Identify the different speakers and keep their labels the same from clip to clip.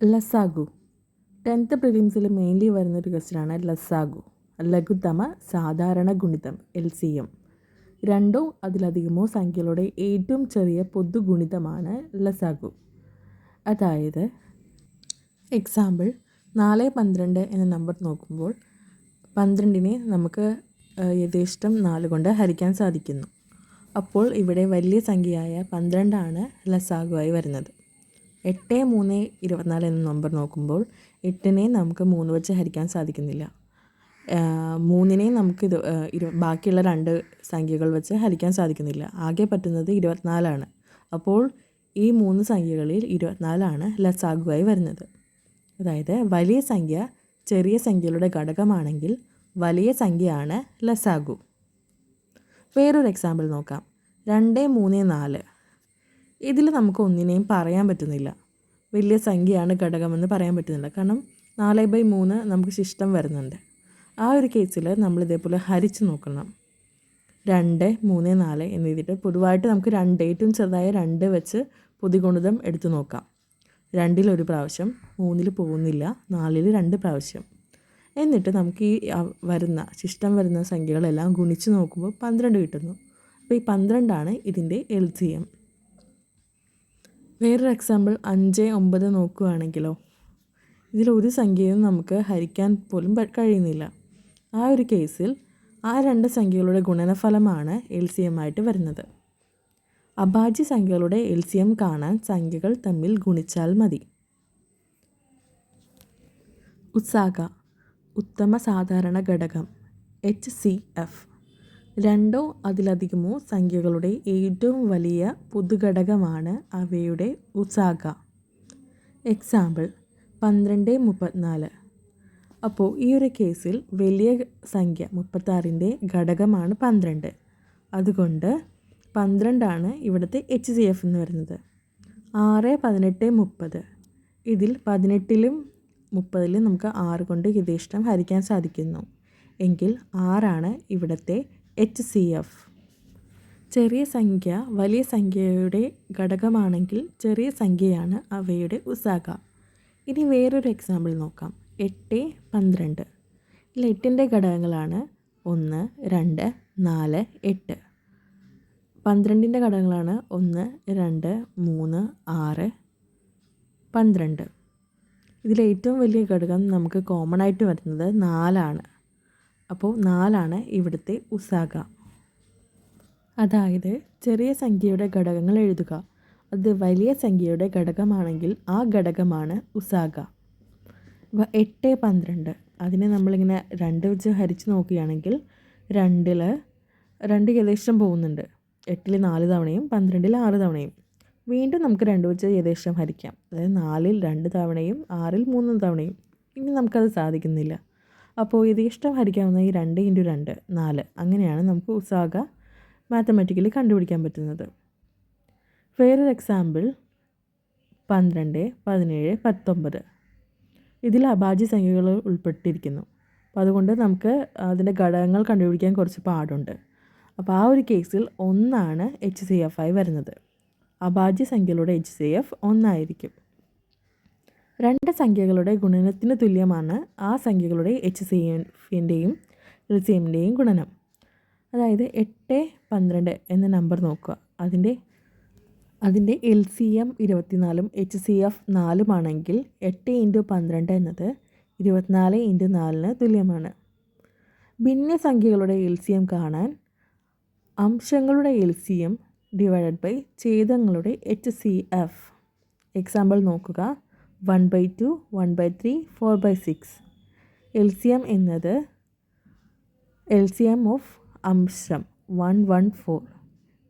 Speaker 1: ലസാഗു. Tenth പ്രിലിംസിൽ mainly വരുന്ന വരുന്നൊരു ക്വസ്റ്റ്യനാണ് ലസാഗു. ലഘുത്തമ സാധാരണ ഗുണിതം എൽ സി എം രണ്ടോ അതിലധികമോ സംഖ്യകളുടെ ഏറ്റവും ചെറിയ പൊതുഗുണിതമാണ് ലസാഗു. അതായത് എക്സാമ്പിൾ നാല് പന്ത്രണ്ട് എന്ന നമ്പർ നോക്കുമ്പോൾ പന്ത്രണ്ടിനെ നമുക്ക് യഥേഷ്ടം നാല് കൊണ്ട് ഹരിക്കാൻ സാധിക്കുന്നു. അപ്പോൾ ഇവിടെ വലിയ സംഖ്യയായ പന്ത്രണ്ടാണ് ലസാഗുവായി വരുന്നത്. എട്ട് മൂന്ന് ഇരുപത്തിനാല് എന്ന നമ്പർ നോക്കുമ്പോൾ എട്ടിനെ നമുക്ക് മൂന്ന് വെച്ച് ഹരിക്കാൻ സാധിക്കുന്നില്ല. മൂന്നിനെ നമുക്ക് ഇത് ഇരു ബാക്കിയുള്ള രണ്ട് സംഖ്യകൾ വെച്ച് ഹരിക്കാൻ സാധിക്കുന്നില്ല. ആകെ പറ്റുന്നത് ഇരുപത്തിനാലാണ്. അപ്പോൾ ഈ മൂന്ന് സംഖ്യകളിൽ ഇരുപത്തിനാലാണ് ലസാഗുവായി വരുന്നത്. അതായത് വലിയ സംഖ്യ ചെറിയ സംഖ്യകളുടെ ഘടകമാണെങ്കിൽ വലിയ സംഖ്യയാണ് ലസാഗു. വേറൊരു എക്സാമ്പിൾ നോക്കാം. രണ്ട് മൂന്ന് നാല്. ഇതിൽ നമുക്ക് ഒന്നിനെയും പറയാൻ പറ്റുന്നില്ല. വലിയ സംഖ്യയാണ് ഘടകമെന്ന് പറയാൻ പറ്റുന്നില്ല. കാരണം നാല് ബൈ മൂന്ന് നമുക്ക് ശിഷ്ടം വരുന്നുണ്ട്. ആ ഒരു കേസിൽ നമ്മൾ ഇതേപോലെ ഹരിച്ച് നോക്കണം. രണ്ട് മൂന്ന് നാല് എന്ന് എഴുതിയിട്ട് പൊതുവായിട്ട് നമുക്ക് രണ്ട് ഏറ്റവും ചെറുതായ രണ്ട് വെച്ച് പൊതുഗുണിതം എടുത്തു നോക്കാം. രണ്ടിൽ ഒരു പ്രാവശ്യം മൂന്നിൽ പോകുന്നില്ല നാലിൽ രണ്ട് പ്രാവശ്യം. എന്നിട്ട് നമുക്ക് ഈ വരുന്ന ശിഷ്ടം വരുന്ന സംഖ്യകളെല്ലാം ഗുണിച്ച് നോക്കുമ്പോൾ പന്ത്രണ്ട് കിട്ടുന്നു. അപ്പോൾ ഈ പന്ത്രണ്ടാണ് ഇതിന്റെ എൽ സി എം. വേറൊരു എക്സാമ്പിൾ അഞ്ച് ഒമ്പത് നോക്കുകയാണെങ്കിലോ ഇതിൽ ഒരു സംഖ്യയും നമുക്ക് ഹരിക്കാൻ പോലും കഴിയുന്നില്ല. ആ ഒരു കേസിൽ ആ രണ്ട് സംഖ്യകളുടെ ഗുണനഫലമാണ് എൽ സി എം ആയിട്ട് വരുന്നത്. അഭാജ്യ സംഖ്യകളുടെ എൽ സി എം കാണാൻ സംഖ്യകൾ തമ്മിൽ ഗുണിച്ചാൽ മതി. ഉത്സാഹ ഉത്തമ സാധാരണ ഘടകം എച്ച് സി എഫ് രണ്ടോ അതിലധികമോ സംഖ്യകളുടെ ഏറ്റവും വലിയ പൊതുഘടകമാണ് അവയുടെ ഉസാഗ എക്സാമ്പിൾ പന്ത്രണ്ട് മുപ്പത്തിനാല്. അപ്പോൾ ഈ ഒരു കേസിൽ വലിയ സംഖ്യ മുപ്പത്താറിന്റെ ഘടകമാണ് പന്ത്രണ്ട്. അതുകൊണ്ട് പന്ത്രണ്ടാണ് ഇവിടുത്തെ എച്ച് സി എഫ് എന്ന് വരുന്നത്. ആറ് പതിനെട്ട് മുപ്പത്. ഇതിൽ പതിനെട്ടിലും മുപ്പതിലും നമുക്ക് ആറ് കൊണ്ട് യഥേഷ്ടം ഹരിക്കാൻ സാധിക്കുന്നു. എങ്കിൽ ആറാണ് ഇവിടുത്തെ എച്ച് സി എഫ് ചെറിയ സംഖ്യ വലിയ സംഖ്യയുടെ ഘടകമാണെങ്കിൽ ചെറിയ സംഖ്യയാണ് അവയുടെ ഉസാക. ഇനി വേറൊരു എക്സാമ്പിൾ നോക്കാം. എട്ട് പന്ത്രണ്ട്. ഇതിൽ എട്ടിന്റെ ഘടകങ്ങളാണ് ഒന്ന് രണ്ട് നാല് എട്ട്. പന്ത്രണ്ടിന്റെ ഘടകങ്ങളാണ് ഒന്ന് രണ്ട് മൂന്ന് ആറ് പന്ത്രണ്ട്. ഇതിൽ ഏറ്റവും വലിയ ഘടകം നമുക്ക് കോമൺ ആയിട്ട് വരുന്നത് നാലാണ്. അപ്പോൾ നാലാണ് ഇവിടുത്തെ ഉസാഗ. അതായത് ചെറിയ സംഖ്യയുടെ ഘടകങ്ങൾ എഴുതുക. അത് വലിയ സംഖ്യയുടെ ഘടകമാണെങ്കിൽ ആ ഘടകമാണ് അപ്പോൾ എട്ട് പന്ത്രണ്ട്. അതിനെ നമ്മളിങ്ങനെ രണ്ട് വെച്ച് ഹരിച്ച് നോക്കുകയാണെങ്കിൽ രണ്ടിൽ രണ്ട് ഏകദേശം പോകുന്നുണ്ട്. എട്ടിൽ നാല് തവണയും പന്ത്രണ്ടിൽ ആറ് തവണയും. വീണ്ടും നമുക്ക് രണ്ട് വെച്ച് ഏകദേശം ഹരിക്കാം. അതായത് നാലിൽ രണ്ട് തവണയും ആറിൽ മൂന്ന് തവണയും. ഇനി നമുക്കത് സാധിക്കുന്നില്ല. അപ്പോൾ ഇത് ഇഷ്ടം ഹരിക്കാവുന്ന ഈ രണ്ട് ഇന്റു രണ്ട് നാല് അങ്ങനെയാണ് നമുക്ക് ഉസാഗ മാത്തമാറ്റിക്കലി കണ്ടുപിടിക്കാൻ പറ്റുന്നത്. വേറൊരു എക്സാമ്പിൾ പന്ത്രണ്ട് പതിനേഴ് പത്തൊമ്പത്. ഇതിൽ അഭാജ്യ സംഖ്യകൾ ഉൾപ്പെട്ടിരിക്കുന്നു. അപ്പോൾ അതുകൊണ്ട് നമുക്ക് അതിന്റെ ഘടകങ്ങൾ കണ്ടുപിടിക്കാൻ കുറച്ച് പാടുണ്ട്. അപ്പോൾ ആ ഒരു കേസിൽ ഒന്നാണ് എച്ച് സി എഫ് ആയി വരുന്നത്. അഭാജ്യ സംഖ്യകളുടെ എച്ച് സി എഫ് ഒന്നായിരിക്കും. രണ്ട് സംഖ്യകളുടെ ഗുണനത്തിന് തുല്യമാണ് ആ സംഖ്യകളുടെ എച്ച് സി എഫിന്റെയും എൽ സി എമ്മിന്റെയും ഗുണനം. അതായത് എട്ട് പന്ത്രണ്ട് എന്ന നമ്പർ നോക്കുക. അതിന്റെ അതിന്റെ എൽ സി എം ഇരുപത്തിനാലും എച്ച് സി എഫ് നാലുമാണെങ്കിൽ എട്ട് ഇന്റു പന്ത്രണ്ട് എന്നത് ഇരുപത്തിനാല് ഇന്റു നാലിന് തുല്യമാണ്. ഭിന്നസംഖ്യകളുടെ എൽ സി എം കാണാൻ അംശങ്ങളുടെ L C M divided by ഛേദങ്ങളുടെ H C F example നോക്കുക. One by two one by three four by six. L C M എന്നത് എൽ സി എം ഓഫ് അംശം one one four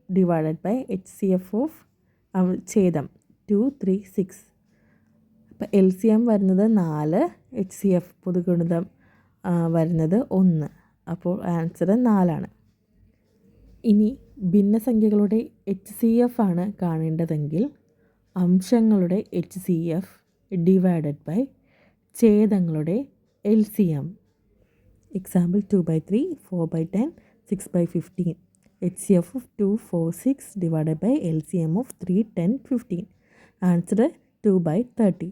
Speaker 1: divided by H C F of ഛേദം two three six. അപ്പം L C M വരുന്നത് നാല് H C F പൊതുഗുണിതം വരുന്നത് ഒന്ന്. അപ്പോൾ answer നാലാണ്. ഇനി ഭിന്നസംഖ്യകളുടെ എച്ച് സി എഫ് ആണ് കാണേണ്ടതെങ്കിൽ അംശങ്ങളുടെ H C F divided by ഛേദങ്ങളുടെ L C M example two by three four by ten six by fifteen H C F of two four six divided by L C M of three ten fifteen answer two by thirty